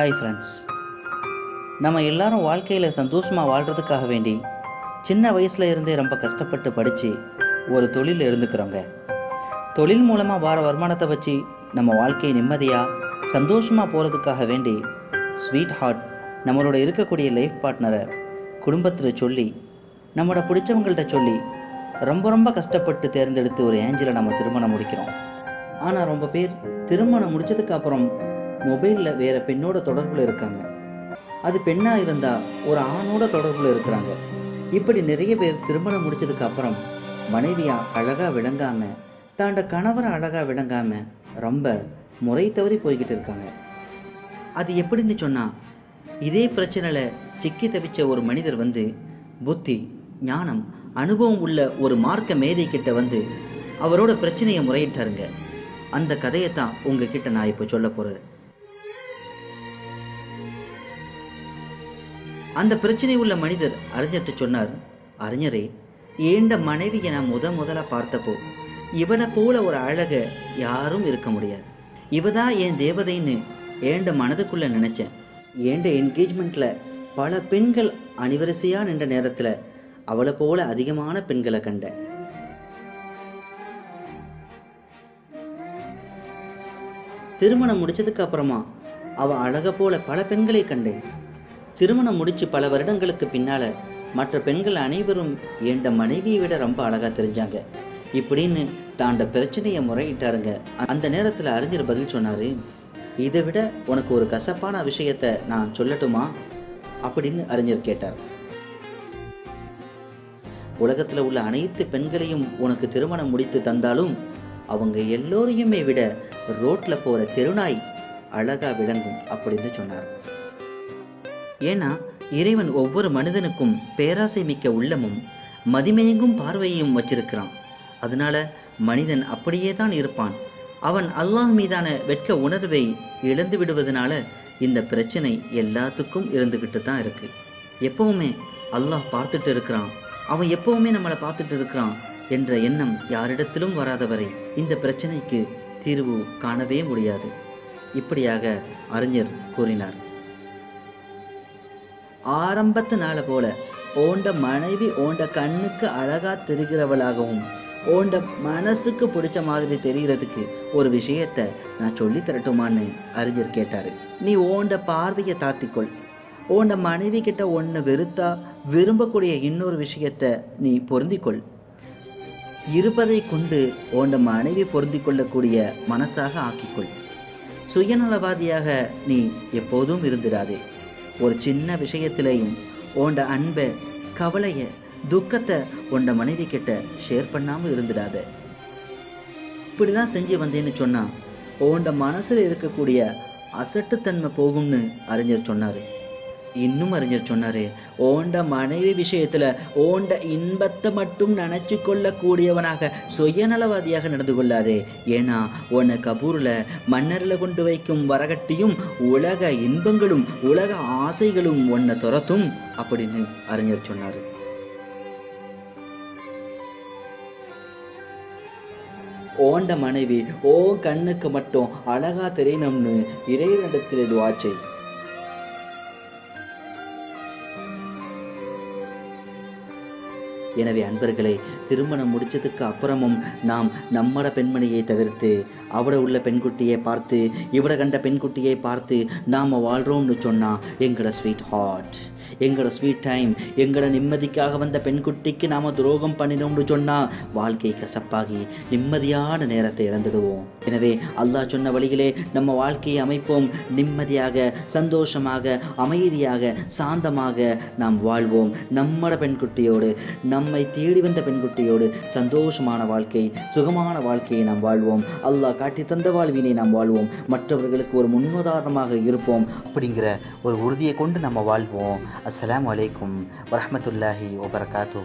Hi friends நம்ம எல்லாரும் வாழ்க்கையில் சந்தோஷமாக வாழ்கிறதுக்காக வேண்டி சின்ன வயசுல இருந்தே ரொம்ப கஷ்டப்பட்டு படித்து ஒரு தொழில் இருந்துக்கிறோங்க தொழில் மூலமாக வர வருமானத்தை வச்சு நம்ம வாழ்க்கையை நிம்மதியாக சந்தோஷமாக போகிறதுக்காக வேண்டி ஸ்வீட் ஹார்ட் நம்மளோட இருக்கக்கூடிய லைஃப் பார்ட்னரை குடும்பத்தில் சொல்லி நம்மளோட பிடிச்சவங்கள்ட்ட சொல்லி ரொம்ப ரொம்ப கஷ்டப்பட்டு தேர்ந்தெடுத்து ஒரு ஏஞ்சலை நம்ம திருமணம் முடிக்கிறோம். ஆனால் ரொம்ப பேர் திருமணம் முடிச்சதுக்கு அப்புறம் மொபைலில் வேற பெண்ணோட தொடர்பில் இருக்காங்க. அது பெண்ணாக இருந்தால் ஒரு ஆணோட தொடர்பில் இருக்கிறாங்க. இப்படி நிறைய பேர் திருமணம் முடிச்சதுக்கு அப்புறம் மனைவியா அழகா விளங்காம தாண்ட கணவரை அழகா விளங்காம ரொம்ப முறை தவறி போய்கிட்டு இருக்காங்க. அது எப்படின்னு சொன்னா இதே பிரச்சனையில சிக்கி தவிச்ச ஒரு மனிதர் வந்து புத்தி ஞானம் அனுபவம் உள்ள ஒரு மார்க்க மேதை கிட்ட வந்து அவரோட பிரச்சனையை முறையிட்டாருங்க. அந்த கதையை தான் உங்ககிட்ட நான் இப்போ சொல்ல போகிறேன் அந்த பிரச்சனை உள்ள மனிதர் அறிஞர்கிட்ட சொன்னார் அறிஞரே ஏண்ட மனைவியை நான் முத முதல்ல பார்த்தப்போ இவனை போல ஒரு அழக யாரும் இருக்க முடியாது. இவ தான் என் தேவதைன்னு ஏண்ட மனதுக்குள்ள நினைச்சேன். ஏண்ட என்கேஜ்மெண்ட்ல பல பெண்கள் அணிவரிசையா நின்ற நேரத்துல அவளை போல அதிகமான பெண்களை கண்டேன். திருமணம் முடிச்சதுக்கு அப்புறமா அவ அழக போல பல பெண்களை கண்டேன். திருமணம் முடிச்சு பல வருடங்களுக்கு பின்னால மற்ற பெண்கள் அனைவரும் என்ற மனைவியை விட ரொம்ப அழகா தெரிஞ்சாங்க. இப்படின்னு தாண்ட பிரச்சனையை முறையிட்டாருங்க. அந்த நேரத்துல அறிஞர் பதில் சொன்னாரு இதை விட உனக்கு ஒரு கசப்பான விஷயத்த நான் சொல்லட்டுமா? அப்படின்னு அறிஞர் கேட்டார். உலகத்துல உள்ள அனைத்து பெண்களையும் உனக்கு திருமணம் முடித்து தந்தாலும் அவங்க எல்லோரையுமே விட ரோட்ல போற தெருநாய் அழகா விளங்கும் அப்படின்னு சொன்னார். ஏன்னா இறைவன் ஒவ்வொரு மனிதனுக்கும் பேராசை மிக்க உள்ளமும் மதிமயங்கும் பார்வையும் வச்சிருக்கிறான். அதனால மனிதன் அப்படியே தான் இருப்பான். அவன் அல்லாஹ் மீதான வெட்க உணர்வை இழந்து விடுவதனால இந்த பிரச்சனை எல்லாத்துக்கும் இருந்துகிட்டு தான் இருக்கு. எப்பவுமே அல்லாஹ் பார்த்துட்டு இருக்கிறான். அவன் எப்பவுமே நம்மளை பார்த்துட்டு இருக்கிறான் என்ற எண்ணம் யாரிடத்திலும் வராதவரை இந்த பிரச்சனைக்கு தீர்வு காணவே முடியாது. இப்படியாக அறிஞர் கூறினார். ஆரம்பத்து போல ஓண்ட மனைவி ஓண்ட கண்ணுக்கு அழகா தெரிகிறவளாகவும் ஓண்ட மனசுக்கு பிடிச்ச மாதிரி தெரிகிறதுக்கு ஒரு விஷயத்த நான் சொல்லி தரட்டுமான்னு அறிஞர் கேட்டாரு. நீ ஓண்ட பார்வையை தாத்திக்கொள். ஓண்ட மனைவி கிட்ட ஒன்று வெறுத்தா விரும்பக்கூடிய இன்னொரு விஷயத்த நீ பொருந்திக்கொள். இருப்பதை கொண்டு ஓண்ட மனைவி பொருந்திக்கொள்ளக்கூடிய மனசாக ஆக்கிக்கொள். சுயநலவாதியாக நீ எப்போதும் இருந்திடாதே ஒரு சின்ன விஷயத்திலையும் உண்ட அன்பை கவலைய துக்கத்தை உண்ட மனைவி கிட்ட ஷேர் பண்ணாம இருந்துடாத. இப்படிதான் செஞ்சு வந்தேன்னு சொன்னா உண்ட மனசுல இருக்கக்கூடிய அசட்டுத்தன்மை போகும்னு அறிஞர் சொன்னாரு. இன்னும் அறிஞர் சொன்னாரு ஓண்ட மனைவி விஷயத்துல ஓண்ட இன்பத்தை மட்டும் நினைச்சு கொள்ளக்கூடியவனாக சுயநலவாதியாக நடந்து கொள்ளாதே. ஏன்னா உன்னை கபூர்ல மன்னர்ல கொண்டு வைக்கும் வரகட்டியும் உலக இன்பங்களும் உலக ஆசைகளும் உன்னை துரத்தும் அப்படின்னு அறிஞர் சொன்னாரு. ஓண்ட மனைவி ஓ கண்ணுக்கு மட்டும் அழகா தெரியணும்னு இறைவனிடத்தில் துவா எனவே அன்பர்களை திருமணம் முடிச்சதுக்கு அப்புறமும் நாம் நம்மட பெண்மணியை தவிர்த்து அவட உள்ள பெண்குட்டியை பார்த்து இவட கண்ட பெண்குட்டியை பார்த்து நாம வாழ்றோம்னு சொன்னா எங்களோட ஸ்வீட் ஹார்ட் எங்களோட ஸ்வீட் டைம் எங்களோட நிம்மதிக்காக வந்த பெண்குட்டிக்கு நாம துரோகம் பண்ணினோம்னு சொன்னா வாழ்க்கை கசப்பாகி நிம்மதியான நேரத்தை இழந்துடுவோம். எனவே அல்லாஹ் சொன்ன வழியிலே நம்ம வாழ்க்கையை அமைப்போம். நிம்மதியாக சந்தோஷமாக அமைதியாக சாந்தமாக நாம் வாழ்வோம். நம்மட பெண்குட்டியோடு நம்மை தேடி வந்த பெண்குட்டியோடு சந்தோஷமான வாழ்க்கை சுகமான வாழ்க்கையை நாம் வாழ்வோம். அல்லாஹ் காட்டி தந்த வாழ்வினை நாம் வாழ்வோம். மற்றவர்களுக்கு ஒரு முன்னுதாரணமாக இருப்போம். அப்படிங்கிற ஒரு உறுதியை கொண்டு நம்ம வாழ்வோம். அஸ்லாம் வலைக்கும் வரமத்துல்லாஹி வபர்காத்தூ